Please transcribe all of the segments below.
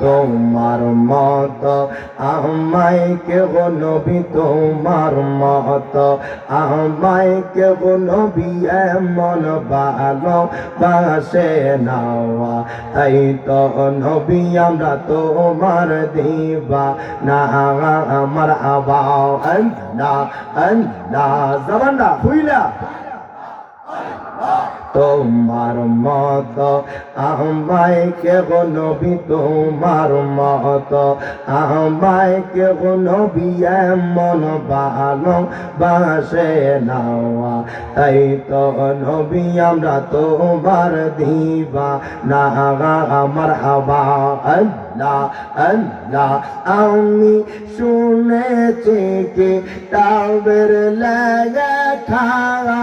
তোমার মত। আমায় কেহ নবী, তোমার মত। আমায় কেহ নবী, এমন ভালো বাসে নাওয়া। তাই তো নবী, আমরা তোমার দিবা না আমার আবাও আল্লাহ আল্লাহ। জবানটা হুইলা তোমার মত। আমায় কেহ নবী, তোমার মত। আমায় কেহ নবী, এমন ভালো বাসে নাওয়া। তাই তো নবী, আমরা তোমার দিবা না আমার আবা আল্লাহ আল্লাহ। আমি শুনেছি কি তাবের লাগে খাওয়া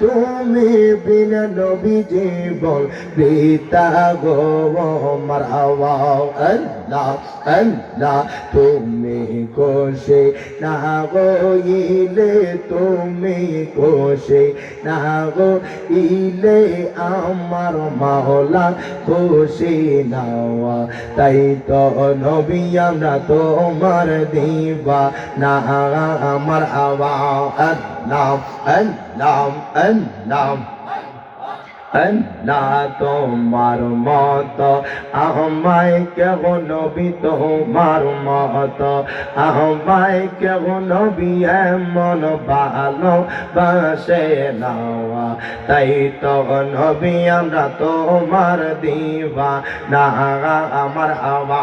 তুমি বিন নবী জীবন পিতা গো আমার আওয়াও আল্লাহ আল্লাহ, তুমি কোশে না গো ইলে তুমি কোশে না গো ইলে আমার মাওলা খুশি নাওয়া। তাই তো নবী, আমরা তোমার দিবা না আমার আওয়া আল্লাহ আল্লাহ আল্লাহ না তোমার মত। আমায় কেহ নবী তোমার মত। আমায় কেহ নবী এমন ভালো বাসে নাওয়া। তাই তো নবী, আমরা তোমার দিবা না আমার আওয়া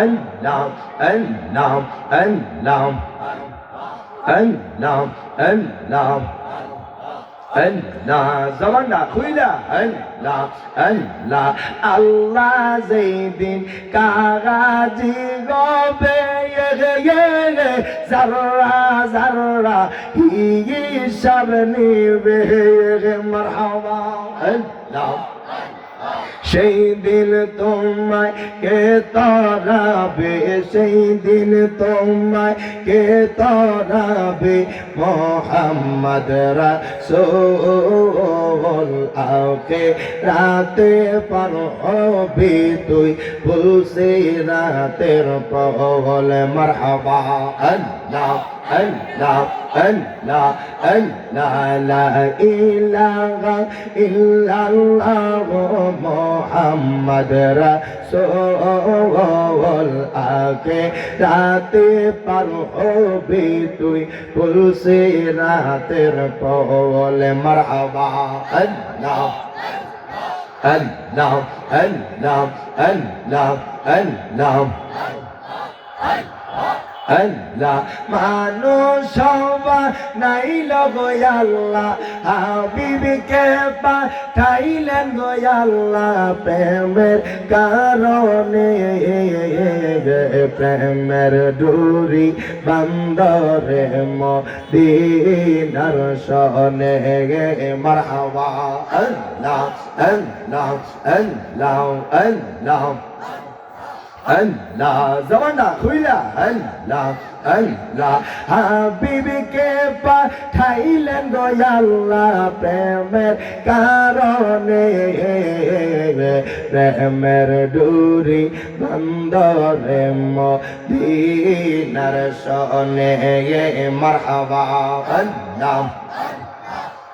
আল্লাহ আল্লাহ আল্লাহ আল্লাহ আল্লাহ আল্লাহ জবানটা খুইলা আল্লাহ আল্লাহ আল্লাহ যেদিন কাগাজি গবে জাররা জাররা হিসাব নিবে মারহাবা আল্লাহ সেই দিন তোমায় কে তরাবে? সেই দিন তোমায় কে তরাবে? মোহাম্মদ রাসূল আকে রাতে পার হবি তুই বুসে রাতের পহল, মারহাবা আল্লাহ। আল্লাহ আল্লাহ আল্লাহ লা ইলাহা ইল্লাল্লাহ মোহাম্মদ রাসূল আকে রাতে পার হবি তুই পুলসে রাতের পহলে মারহাবা আল্লাহ আল্লাহ আল্লাহ আল্লাহ আল্লাহ আল্লাহ, মানুষ সবার নাই লগয়াল্লাহ হাবিবিকে পাঠাইলেন গয়াল্লাহ প্রেমের কারণে। প্রেমের ডুরি বান্দরে মদিনার সনে মারহাবা। আল্লাহ আল্লাহ আল্লাহ আল্লাহ। আল্লাহ জবানটা খুইলা। আল্লাহ আল্লাহ, হাবিবিকে পাঠাইলেন গয়াল্লাহ প্রেমের কারণে। প্রেমের ডুরি বন্দরে মদিনার সনে। মারহাবা। আল্লাহ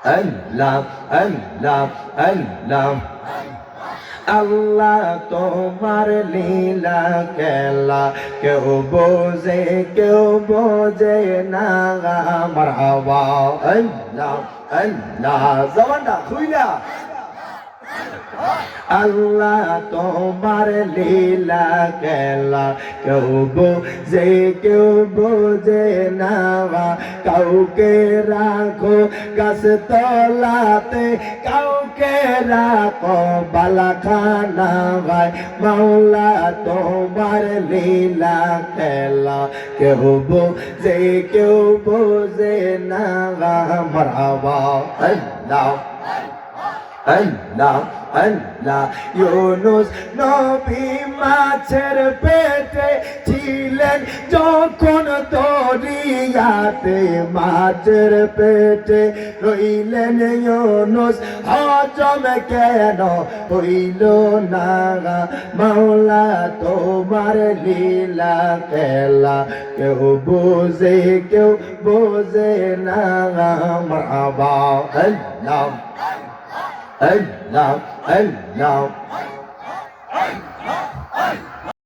আল্লাহ আল্লাহ আল্লাহ। আল্লাহ তোমার লীলা খেলা। কেউ বোঝে কেউ বোঝে না আমার হাওয়া আল্লাহ জবানটা খুইলা। আল্লাহ তোমার লীলা খেলা। কেউ বোঝে কেউ বোঝে না। কাউকে রাখো গাছ তলাতে কাউকে রাখো বালাখানা ভাই মাওলা তোমার লীলা খেলা। কেউ বোঝে কেউ বোঝে না মারহাবা আল্লাহ আল্লাহ। আল্লাহ ইউনুস নবী মাছের পেটে ছিলেন, যখন দরিয়াতে মাছের পেটে রইলেন ইউনুস, হজম কেন হইল না? মাওলা, তোমার লীলা খেলা কেউ বোঝে কেউ বোঝে না। মারহাবা আল্লাহ। আল্লাহ আল্লাহ